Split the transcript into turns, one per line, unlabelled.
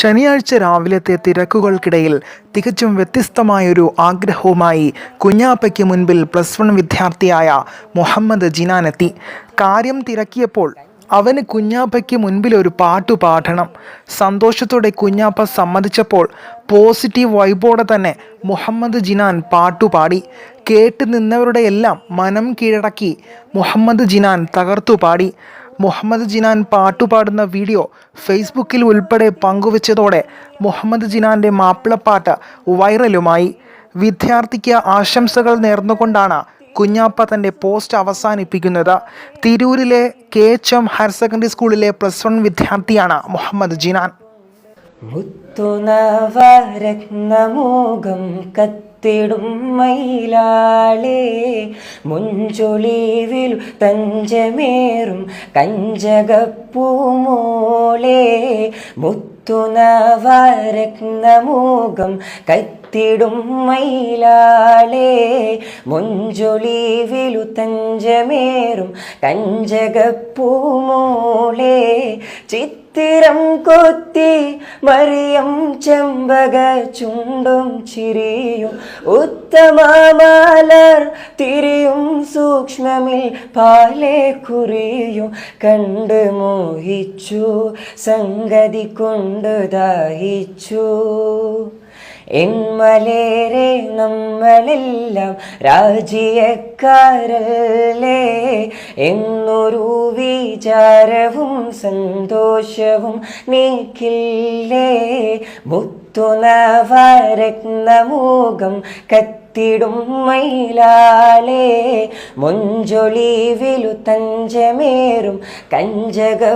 ശനിയാഴ്ച രാവിലത്തെ തിരക്കുകൾക്കിടയിൽ തികച്ചും വ്യത്യസ്തമായൊരു ആഗ്രഹവുമായി കുഞ്ഞാപ്പയ്ക്ക് മുൻപിൽ പ്ലസ് വൺ വിദ്യാർത്ഥിയായ മുഹമ്മദ് ജിനാനെത്തി കാര്യം തിരക്കിയപ്പോൾ അവന് കുഞ്ഞാപ്പയ്ക്ക് മുൻപിൽ ഒരു പാട്ടു പാടണം. സന്തോഷത്തോടെ കുഞ്ഞാപ്പ സമ്മതിച്ചപ്പോൾ പോസിറ്റീവ് വൈബോടെ തന്നെ മുഹമ്മദ് ജിനാൻ പാട്ടുപാടി കേട്ട് നിന്നവരുടെ എല്ലാം മനം കീഴടക്കി മുഹമ്മദ് ജിനാൻ തകർത്തു പാടി. മുഹമ്മദ് ജിനാൻ പാട്ടുപാടുന്ന വീഡിയോ ഫേസ്ബുക്കിൽ ഉൾപ്പെടെ പങ്കുവച്ചതോടെ മുഹമ്മദ് ജിനാന്റെ മാപ്പിളപ്പാട്ട് വൈറലുമായി. വിദ്യാർത്ഥിക്ക് ആശംസകൾ നേർന്നുകൊണ്ടാണ് കുഞ്ഞാപ്പ തന്റെ പോസ്റ്റ് അവസാനിപ്പിക്കുന്നത്. തിരൂരിലെ K H M higher secondary സ്കൂളിലെ പ്ലസ് വൺ വിദ്യാർത്ഥിയാണ് മുഹമ്മദ് ജിനാൻ.
കത്തിടും മയിലാളേ. മുഞ്ചൊളിവിൽ തഞ്ചമേറും കഞ്ചകപ്പൂമോളേ മുത്തുനവരത്നമോകം കത്തിടും മയിലാളേ. മുഞ്ചൊളിവിലു തഞ്ചമേറും കഞ്ചകപ്പൂമോളേ. ചിത്തിരം കൊത്തി മറിയം ചെമ്പക ചുണ്ടും ചിരിയും ഉത്തമമാലർ തിരിയും സൂക്ഷ്മമിൽ പാലേ കുറിയു കണ്ട് മോഹിച്ചു സംഗതി കൊണ്ട് ദാഹിച്ചു. എന്മലേരെ നമ്മളെല്ലാം രാജ്യക്കാരല്ലേ? എന്നൊരു വിചാരവും സന്തോഷവും നീക്കില്ലേ? മുത്തുനവരത്നമൂകം കത്തിടും മയിലാലേ. മൊഞ്ചൊളിവിലു തഞ്ചമേറും കഞ്ചകപ്പൂമോളേ